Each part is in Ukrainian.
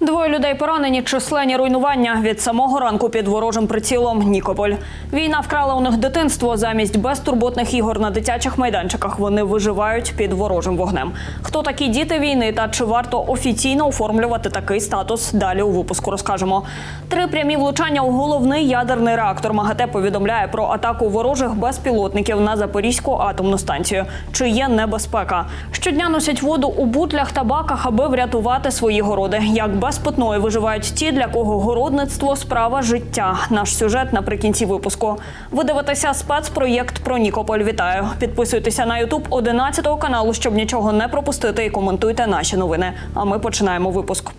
Двоє людей поранені, численні руйнування від самого ранку під ворожим прицілом Нікополь. Війна вкрала у них дитинство. Замість безтурботних ігор на дитячих майданчиках вони виживають під ворожим вогнем. Хто такі діти війни та чи варто офіційно оформлювати такий статус? Далі у випуску розкажемо. Три прямі влучання у головний ядерний реактор МАГАТЕ повідомляє про атаку ворожих безпілотників на Запорізьку атомну станцію. Чи є небезпека? Щодня носять воду у бутлях та баках, аби врятувати свої городи. Як без питної виживають ті, для кого городництво справа життя. Наш сюжет наприкінці випуску. Ви дивитеся спецпроєкт про Нікополь. Вітаю! Підписуйтеся на Ютуб 11 каналу, щоб нічого не пропустити, і коментуйте наші новини. А ми починаємо випуск.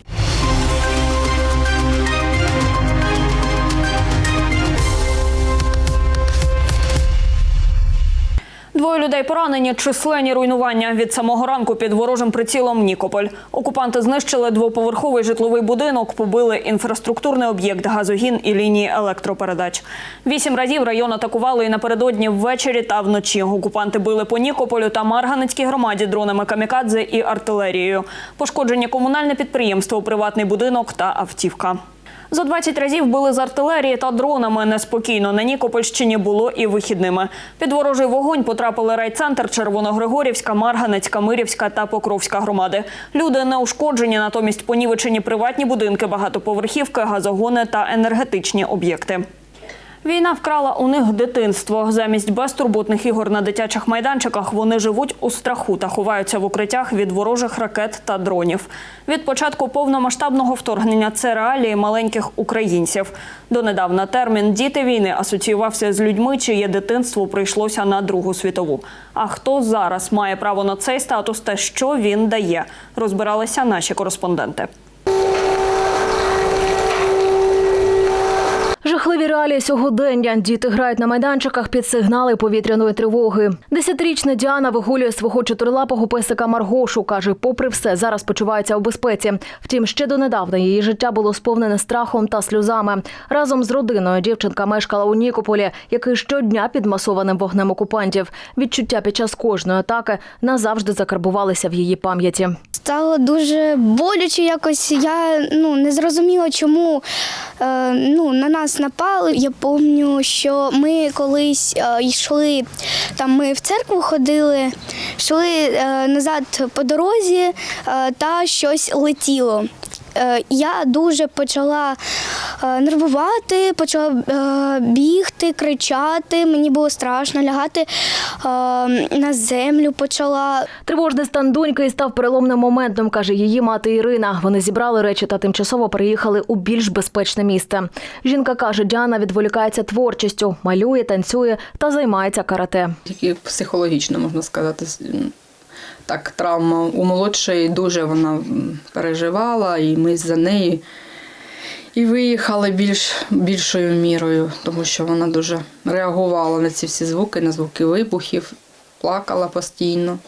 Двоє людей поранені, численні руйнування від самого ранку під ворожим прицілом Нікополь. Окупанти знищили двоповерховий житловий будинок, побили інфраструктурний об'єкт, газогін і лінії електропередач. Вісім разів район атакували і напередодні ввечері та вночі. Окупанти били по Нікополю та Марганецькій громаді дронами камікадзе і артилерією. Пошкодження комунальне підприємство, приватний будинок та автівка. За 20 разів били з артилерії та дронами. Неспокійно на Нікопольщині було і вихідними. Під ворожий вогонь потрапили райцентр Червоногригорівська, Марганецька, Мирівська та Покровська громади. Люди не ушкоджені, натомість понівечені приватні будинки, багатоповерхівки, газогони та енергетичні об'єкти. Війна вкрала у них дитинство. Замість безтурботних ігор на дитячих майданчиках вони живуть у страху та ховаються в укриттях від ворожих ракет та дронів. Від початку повномасштабного вторгнення це реалії маленьких українців. Донедавна термін діти війни асоціювався з людьми, чиє дитинство прийшлося на Другу світову. А хто зараз має право на цей статус та що він дає? Розбиралися наші кореспонденти. Жахливі реалії сьогодення. Діти грають на майданчиках під сигнали повітряної тривоги. Десятирічна Діана вигулює свого чотирилапого песика Маргошу. каже, попри все, зараз почувається у безпеці. Втім, ще донедавна її життя було сповнене страхом та сльозами. Разом з родиною дівчинка мешкала у Нікополі, який щодня під масованим вогнем окупантів. Відчуття під час кожної атаки назавжди закарбувалися в її пам'яті. Стало дуже боляче якось. Я ну, не зрозуміла, чому е, ну, на нас напали. Я пам'ятаю, що ми колись е, йшли, там ми в церкву ходили, йшли е, назад по дорозі е, та щось летіло. Я дуже почала нервувати, почала е, бігти, кричати. Мені було страшно лягати е, на землю. Почала Тривожний стан доньки став переломним моментом, каже її мати Ірина. Вони зібрали речі та тимчасово переїхали у більш безпечне місце. Жінка каже, Діана відволікається творчістю, малює, танцює та займається карате. Тільки психологічно можна сказати. Так, травма у молодшої дуже вона переживала, і ми за нею і виїхали більш, більшою мірою, тому що вона дуже реагувала на ці всі звуки, на звуки вибухів, плакала постійно.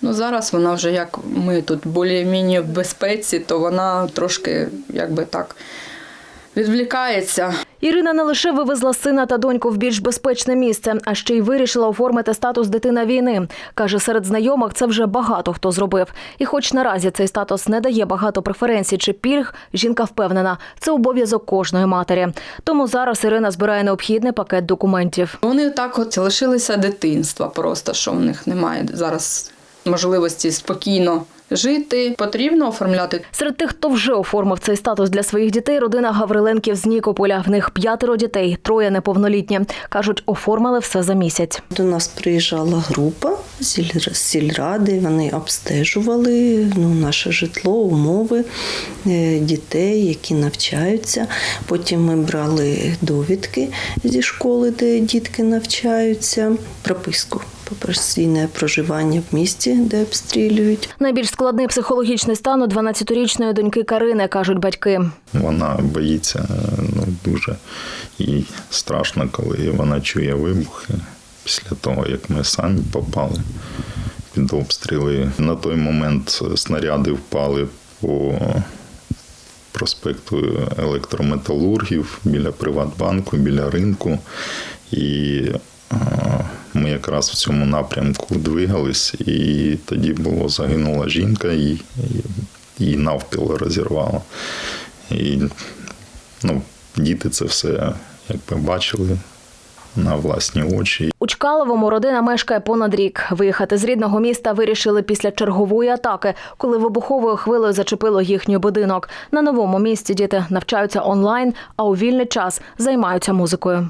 Ну, зараз вона вже як ми тут більш-менш в безпеці, то вона трошки якби так відвлікається. Ірина не лише вивезла сина та доньку в більш безпечне місце, а ще й вирішила оформити статус дитина війни. Каже, серед знайомих це вже багато хто зробив. І, хоч наразі цей статус не дає багато преференцій чи пільг, жінка впевнена, це обов'язок кожної матері. Тому зараз Ірина збирає необхідний пакет документів. Вони так от лишилися дитинства, просто що в них немає зараз можливості спокійно жити. Потрібно оформляти. Серед тих, хто вже оформив цей статус для своїх дітей, родина Гавриленків з Нікополя. В них п'ятеро дітей, троє неповнолітні. кажуть, оформили все за місяць. До нас приїжджала група з сільради, вони обстежували ну, наше житло, умови е, дітей, які навчаються. Потім ми брали довідки зі школи, де дітки навчаються, прописку про постійне проживання в місті, де обстрілюють. Найбільш складний психологічний стан у 12-річної доньки Карини, кажуть батьки. Вона боїться ну, дуже. І страшно, коли вона чує вибухи після того, як ми самі попали під обстріли. На той момент снаряди впали по проспекту електрометалургів біля Приватбанку, біля ринку. І е, ми якраз в цьому напрямку двигались, і тоді було загинула жінка і, і навпіл розірвало. І ну, діти це все якби бачили на власні очі. У Чкаловому родина мешкає понад рік. Виїхати з рідного міста вирішили після чергової атаки, коли вибуховою хвилею зачепило їхній будинок. На новому місці діти навчаються онлайн, а у вільний час займаються музикою.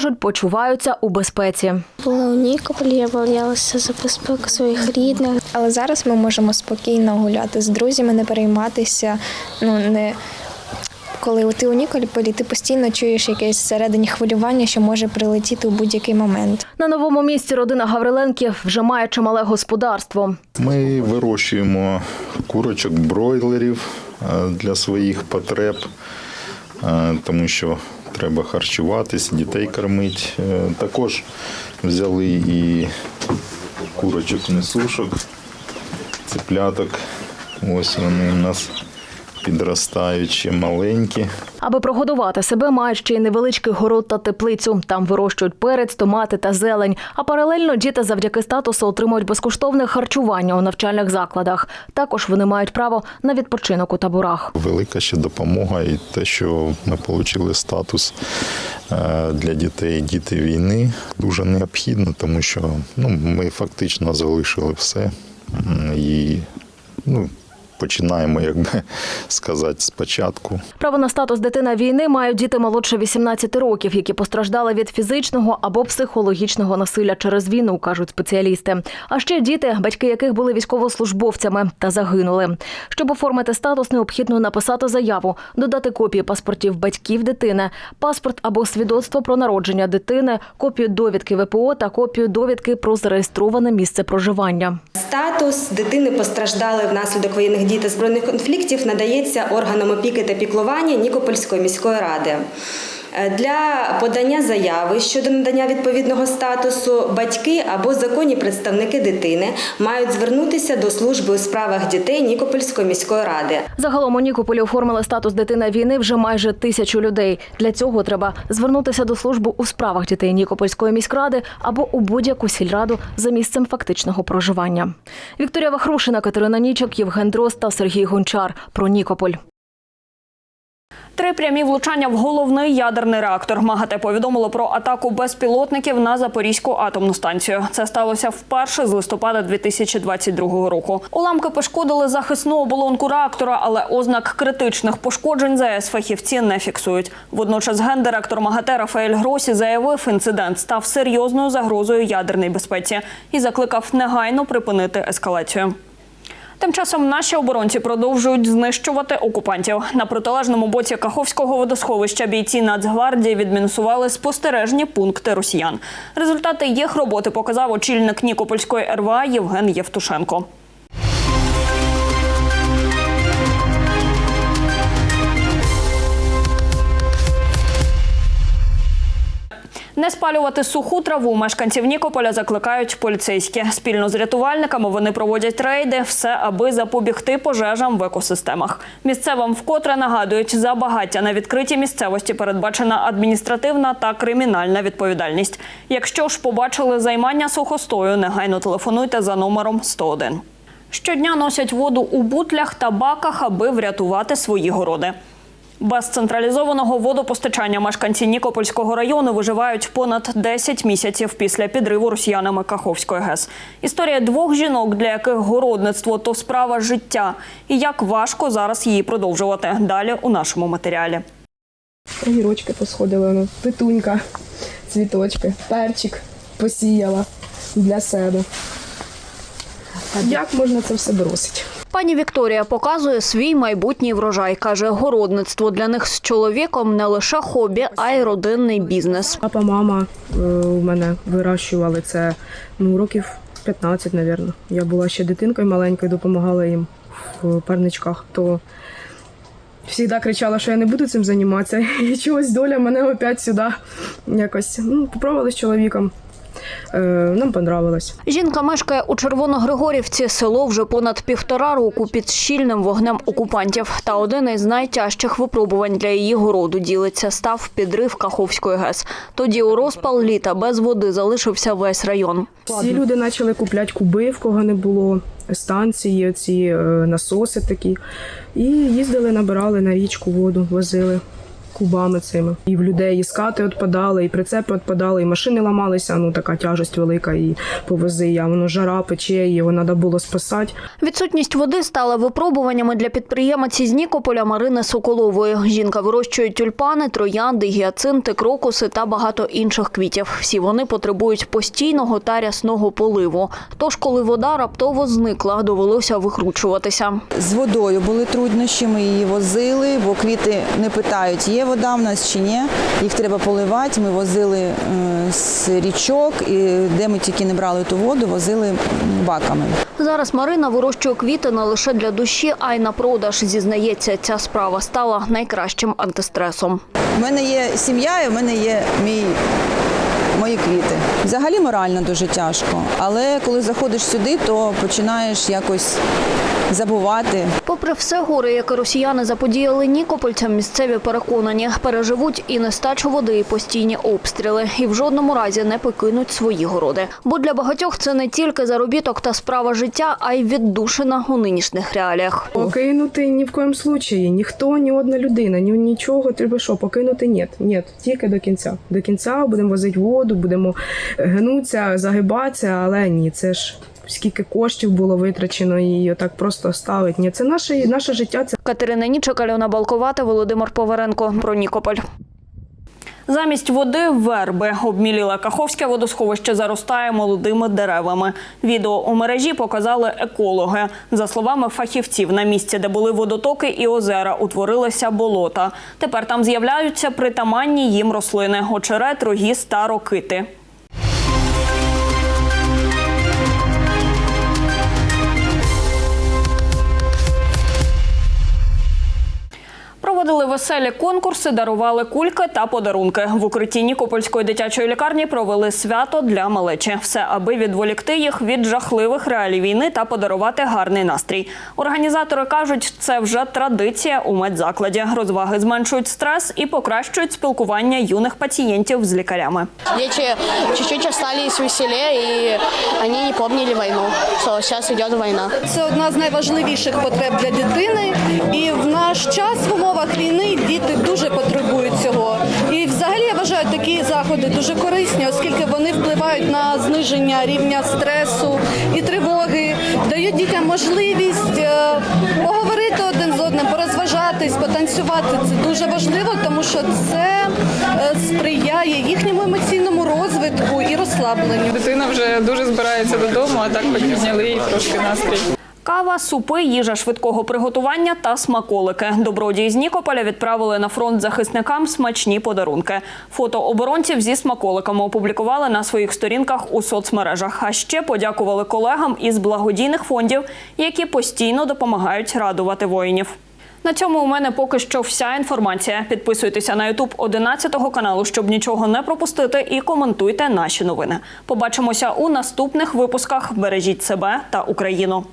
Кажуть, почуваються у безпеці. Була у Нікополі, я боялася за безпеку своїх рідних. Але зараз ми можемо спокійно гуляти з друзями, не перейматися. Ну не коли ти у Нікополі, ти постійно чуєш якесь всередині хвилювання, що може прилетіти у будь-який момент. На новому місці родина Гавриленків вже має чимале господарство. Ми вирощуємо курочок, бройлерів е, для своїх потреб, е, тому що треба харчуватись, дітей кормити. Е, Також взяли і курочок несушок, цепляток. Ось вони у нас підростають ще маленькі. Аби прогодувати себе, мають ще й невеличкий город та теплицю. Там вирощують перець, томати та зелень. А паралельно діти завдяки статусу отримують безкоштовне харчування у навчальних закладах. Також вони мають право на відпочинок у таборах. Велика ще допомога і те, що ми отримали статус е, для дітей діти війни, дуже необхідно, тому що ну, ми фактично залишили все і ну, починаємо, як би сказати, спочатку. Право на статус дитина війни мають діти молодше 18 років, які постраждали від фізичного або психологічного насилля через війну, кажуть спеціалісти. А ще діти, батьки яких були військовослужбовцями та загинули. Щоб оформити статус, необхідно написати заяву, додати копії паспортів батьків дитини, паспорт або свідоцтво про народження дитини, копію довідки ВПО та копію довідки про зареєстроване місце проживання. Статус дитини постраждалої внаслідок воєнних дій та збройних конфліктів надається органам опіки та піклування Нікопольської міської ради. Е, Для подання заяви щодо надання відповідного статусу батьки або законні представники дитини мають звернутися до служби у справах дітей Нікопольської міської ради. Загалом у Нікополі оформили статус дитина війни вже майже тисячу людей. Для цього треба звернутися до служби у справах дітей Нікопольської міськради або у будь-яку сільраду за місцем фактичного проживання. Вікторія Вахрушина, Катерина Нічок, Євген Дрозд та Сергій Гончар про Нікополь. Три прямі влучання в головний ядерний реактор. МАГАТЕ повідомило про атаку безпілотників на Запорізьку атомну станцію. Це сталося вперше з листопада 2022 року. Уламки пошкодили захисну оболонку реактора, але ознак критичних пошкоджень ЗАЕС фахівці не фіксують. Водночас гендиректор МАГАТЕ Рафаель Гросі заявив, інцидент став серйозною загрозою ядерній безпеці і закликав негайно припинити ескалацію. Тим часом наші оборонці продовжують знищувати окупантів. На протилежному боці Каховського водосховища бійці Нацгвардії відмінусували спостережні пункти росіян. Результати їх роботи показав очільник Нікопольської РВА Євген Євтушенко. Спалювати суху траву мешканців Нікополя закликають поліцейські. Спільно з рятувальниками вони проводять рейди, все аби запобігти пожежам в екосистемах. Місцевим вкотре нагадують, за багаття на відкритій місцевості передбачена адміністративна та кримінальна відповідальність. Якщо ж побачили займання сухостою, негайно телефонуйте за номером 101. Щодня носять воду у бутлях та баках, аби врятувати свої городи. Без централізованого водопостачання мешканці Нікопольського району виживають понад 10 місяців після підриву росіянами Каховської ГЕС. Історія двох жінок, для яких городництво то справа життя, і як важко зараз її продовжувати. Далі у нашому матеріалі. Огірочки посходили, воно, петунька, цвіточки, перчик посіяла для себе. Як можна це все бросити? Пані Вікторія показує свій майбутній врожай. каже, городництво для них з чоловіком не лише хобі, а й родинний бізнес. Папа, мама е, у мене вирощували це ну, років 15, мабуть. Я була ще дитинкою маленькою, допомагала їм в парничках. То завжди кричала, що я не буду цим займатися. І чогось доля мене опять сюди якось ну, попробували з чоловіком. Е, Нам понравилось. Жінка мешкає у Червоногригорівці. Село вже понад півтора року під щільним вогнем окупантів. Та один із найтяжчих випробувань для її городу ділиться став підрив Каховської ГЕС. Тоді у розпал літа без води залишився весь район. Всі люди почали купляти куби, в кого не було станції, ці е, насоси такі. І їздили, набирали на річку воду, возили кубами цими. І в людей і скати відпадали, і прицепи відпадали, і машини ламалися. Ну така тяжесть велика, і повези. А воно жара пече, і його треба було спасати. Відсутність води стала випробуваннями для підприємиці з Нікополя Марини Соколової. Жінка вирощує тюльпани, троянди, гіацинти, крокуси та багато інших квітів. Всі вони потребують постійного та рясного поливу. Тож, коли вода раптово зникла, довелося викручуватися. З водою були труднощі, ми її возили, бо квіти не питають, є вода в нас чи ні. Їх треба поливати. Ми возили е, з річок, і де ми тільки не брали ту воду, возили баками. Зараз Марина вирощує квіти не лише для душі, а й на продаж. Зізнається, ця справа стала найкращим антистресом. У мене є сім'я, і в мене є мій. Мої квіти. Взагалі морально дуже тяжко, але коли заходиш сюди, то починаєш якось забувати. Попри все горе, яке росіяни заподіяли нікопольцям, місцеві переконані, переживуть і нестачу води, і постійні обстріли, і в жодному разі не покинуть свої городи. Бо для багатьох це не тільки заробіток та справа життя, а й віддушина у нинішніх реаліях. Покинути ні в коєму случаї, ніхто, ні одна людина, ні нічого. Треба що, покинути ні. Ні, тільки до кінця. До кінця будемо возити воду, будемо гнутися, загибатися, але ні, це ж. Скільки коштів було витрачено і отак просто ставить. Ні, це наше, наше життя, це Катерина Нічик, Альона Балковата, Володимир Поваренко. Про Нікополь. Замість води верби обміліле Каховське водосховище заростає молодими деревами. Відео у мережі показали екологи. За словами фахівців, на місці, де були водотоки і озера, утворилися болота. Тепер там з'являються притаманні їм рослини – очерет, рогіз та рокити. Проводили веселі конкурси, дарували кульки та подарунки. В укритті Нікопольської дитячої лікарні провели свято для малечі. Все, аби відволікти їх від жахливих реалій війни та подарувати гарний настрій. Організатори кажуть, це вже традиція у медзакладі. Розваги зменшують стрес і покращують спілкування юних пацієнтів з лікарями. Дети чуть-чуть остались веселее, и они не помнили войну, что сейчас идет война. Це одна з найважливіших потреб для дитини, і в наш час в умовах війни діти дуже потребують цього. І взагалі я вважаю такі заходи дуже корисні, оскільки вони впливають на зниження рівня стресу і тривоги, дають дітям можливість е, поговорити один з одним, порозважатись, потанцювати. Це дуже важливо, тому що це е, сприяє їхньому емоційному розвитку і розслабленню. Дитина вже дуже збирається додому, а так підняли їй трошки настрій. Кава, супи, їжа швидкого приготування та смаколики. Добродії з Нікополя відправили на фронт захисникам смачні подарунки. Фото оборонців зі смаколиками опублікували на своїх сторінках у соцмережах. А ще подякували колегам із благодійних фондів, які постійно допомагають радувати воїнів. На цьому у мене поки що вся інформація. Підписуйтеся на Ютуб 11 каналу, щоб нічого не пропустити, і коментуйте наші новини. Побачимося у наступних випусках. Бережіть себе та Україну.